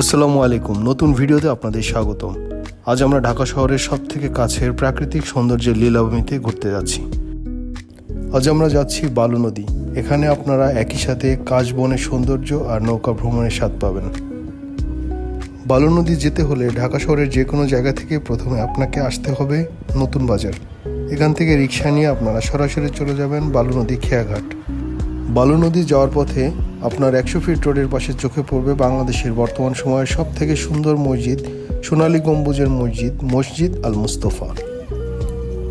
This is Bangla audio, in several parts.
আসসালামু আলাইকুম। নতুন ভিডিওতে আপনাদের স্বাগতম। আজ আমরা ঢাকা শহরের সব থেকে কাছের প্রাকৃতিক সৌন্দর্যের লীলাভূমিতে ঘুরতে যাচ্ছি। আজ আমরা যাচ্ছি বালু নদী। এখানে আপনারা একই সাথে কাশবনের সৌন্দর্য আর নৌকা ভ্রমণের স্বাদ পাবেন। বালু নদী যেতে হলে ঢাকা শহরের যে কোনো জায়গা থেকে প্রথমে আপনাকে আসতে হবে নতুন বাজার। এখান থেকে রিক্সা নিয়ে আপনারা সরাসরি চলে যাবেন বালু নদী খেয়াঘাট। বালু নদী যাওয়ার পথে আপনার একশো ফিট রোডের পাশে চোখে পড়বে বাংলাদেশের বর্তমান সময়ের সব থেকে সুন্দর মসজিদ, সোনালী গম্বুজের মসজিদ মসজিদ আল মুস্তফা।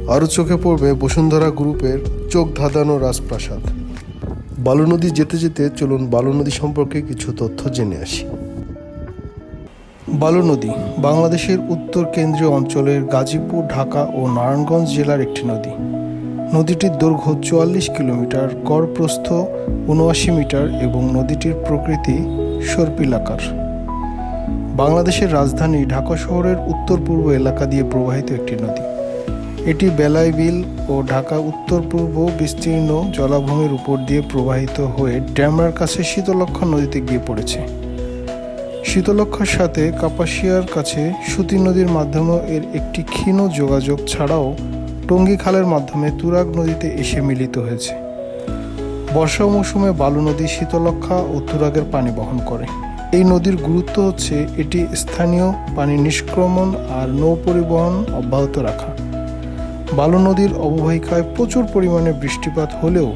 আরও চোখে পড়বে বসুন্ধরা গ্রুপের চোখ ধাঁধানো রাজপ্রাসাদ। বালু নদী যেতে যেতে চলুন বালু নদী সম্পর্কে কিছু তথ্য জেনে আসি। বালু নদী বাংলাদেশের উত্তর কেন্দ্রীয় অঞ্চলের গাজীপুর, ঢাকা ও নারায়ণগঞ্জ জেলার একটি নদী। নদীটির দৈর্ঘ্য চুয়াল্লিশ কিলোমিটার গড় প্রস্থ উনআশি মিটার এবং নদীটির প্রকৃতি সর্পিলাকার বাংলাদেশের রাজধানী ঢাকা শহরের উত্তর পূর্ব এলাকা দিয়ে প্রবাহিত একটি নদী। এটি বেলাই বিল ও ঢাকা উত্তর পূর্ব বিস্তীর্ণ জলাভূমির উপর দিয়ে প্রবাহিত হয়ে ড্যামরার কাছে শীতলক্ষা নদীতে গিয়ে পড়েছে। শীতলক্ষার সাথে কাপাসিয়ার কাছে সুতি নদীর মাধ্যমেও এর একটি ক্ষীণ যোগাযোগ ছাড়াও টঙ্গী খালের মাধ্যমে তুরাগ নদীতে এসে মিলিত হয়েছে। বর্ষা মৌসুমে বালু নদী শীতলক্ষা ও তুরাগের পানি বহন করে। এই নদীর গুরুত্ব হচ্ছে এটি স্থানীয় পানি নিষ্ক্রমণ আর নৌ পরিবহন অব্যাহত রাখা। বালু নদীর অববাহিকায় প্রচুর পরিমাণে বৃষ্টিপাত হলেও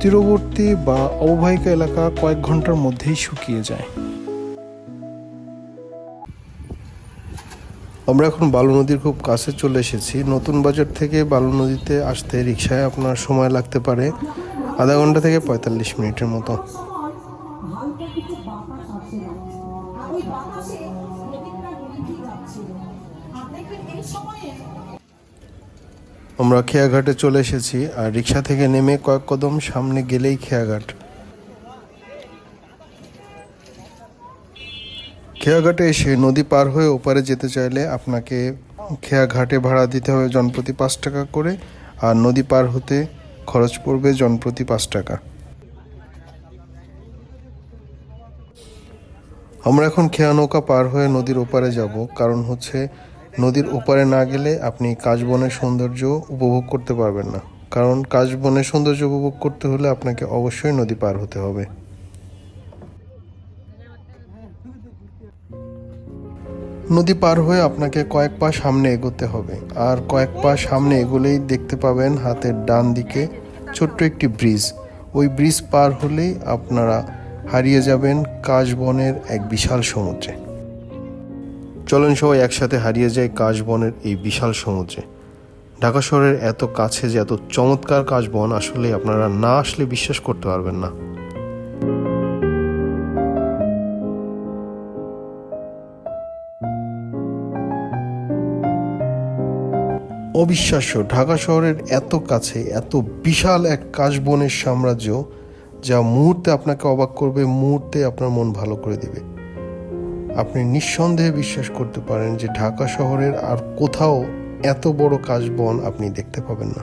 তীরবর্তী বা অববাহিকা এলাকা কয়েক ঘণ্টার মধ্যেই শুকিয়ে যায়। আমরা এখন বালু নদীর খুব কাছে চলে এসেছি। নতুন বাজার থেকে বালু নদীতে আসতে রিক্সায় আপনার সময় লাগতে পারে আধা ঘণ্টা থেকে পঁয়তাল্লিশ মিনিটের মতো। আমরা খেয়াঘাটে চলে এসেছি আর রিক্সা থেকে নেমে কয়েক কদম সামনে গেলেই খেয়াঘাট। খেয়াঘাটে এসে নদী পার হয়ে ওপারে যেতে চাইলে আপনাকে খেয়াঘাটে ভাড়া দিতে হবে জনপ্রতি পাঁচ টাকা করে আর নদী পার হতে খরচ পড়বে জনপ্রতি পাঁচ টাকা। আমরা এখন খেয়া নৌকা পার হয়ে নদীর ওপারে যাব, কারণ হচ্ছে নদীর ওপারে না গেলে আপনি কাশবনের সৌন্দর্য উপভোগ করতে পারবেন না। কারণ কাশবনের সৌন্দর্য উপভোগ করতে হলে আপনাকে অবশ্যই নদী পার হতে হবে। নদী পার হয়ে আপনাকে কয়েক পা সামনে এগোতে হবে। আর কয়েক পা সামনে এগোলেই দেখতে পাবেন হাতের ডান দিকে ছোট্ট একটি ব্রিজ। ওই ব্রিজ পার হলেই আপনারা হারিয়ে যাবেন কাশবনের এক বিশাল সমুদ্রে। চলেন সবাই একসাথে হারিয়ে যায় কাশবনের এই বিশাল সমুদ্রে। ঢাকা শহরের এত কাছে যে এত চমৎকার কাশবন আসলে আপনারা না আসলে বিশ্বাস করতে পারবেন না। অবিশ্বাস্য ঢাকা শহরের এত কাছে, এত বিশাল এক কাশবনের সাম্রাজ্য যা মুহূর্তে আপনাকে অবাক করবে, মুহূর্তে আপনার মন ভালো করে দিবে আপনি নিঃসন্দেহে বিশ্বাস করতে পারেন যে ঢাকা শহরের আর কোথাও এত বড় কাশবন আপনি দেখতে পাবেন না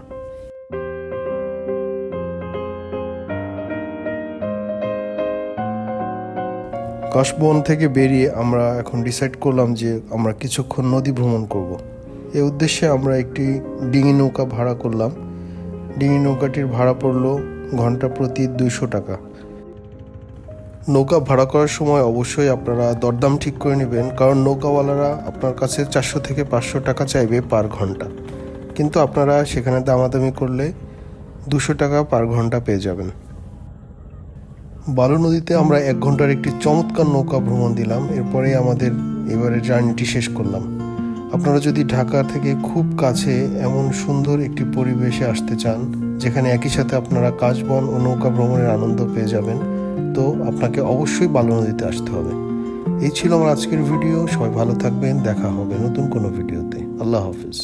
কাশবন থেকে বেরিয়ে আমরা এখন ডিসাইড করলাম যে আমরা কিছুক্ষণ নদী ভ্রমণ করব। এই উদ্দেশ্যে আমরা একটি ডিঙি নৌকা ভাড়া করলাম। ডিঙি নৌকাটির ভাড়া পড়ল ঘণ্টা প্রতি দুইশো টাকা। নৌকা ভাড়া করার সময় অবশ্যই আপনারা দরদাম ঠিক করে নেবেন, কারণ নৌকাওয়ালারা আপনার কাছে চারশো থেকে পাঁচশো টাকা চাইবে পার ঘণ্টা। কিন্তু আপনারা সেখানে দামাদামি করলে দুশো টাকা পার ঘণ্টা পেয়ে যাবেন। বালু নদীতে আমরা এক ঘণ্টার একটি চমৎকার নৌকা ভ্রমণ দিলাম এরপরে আমাদের এবারে জার্নিটি শেষ করলাম। আপনারা যদি ঢাকা থেকে খুব কাছে এমন সুন্দর একটি পরিবেশে আসতে চান, যেখানে একই সাথে আপনারা কাশবন ও নৌকা ভ্রমণের আনন্দ পেয়ে যাবেন, তো আপনাকে অবশ্যই বালু নদীতে আসতে হবে। এই ছিল আমার আজকের ভিডিও। সবাই ভালো থাকবেন। দেখা হবে নতুন কোনো ভিডিওতে। আল্লাহ হাফিজ।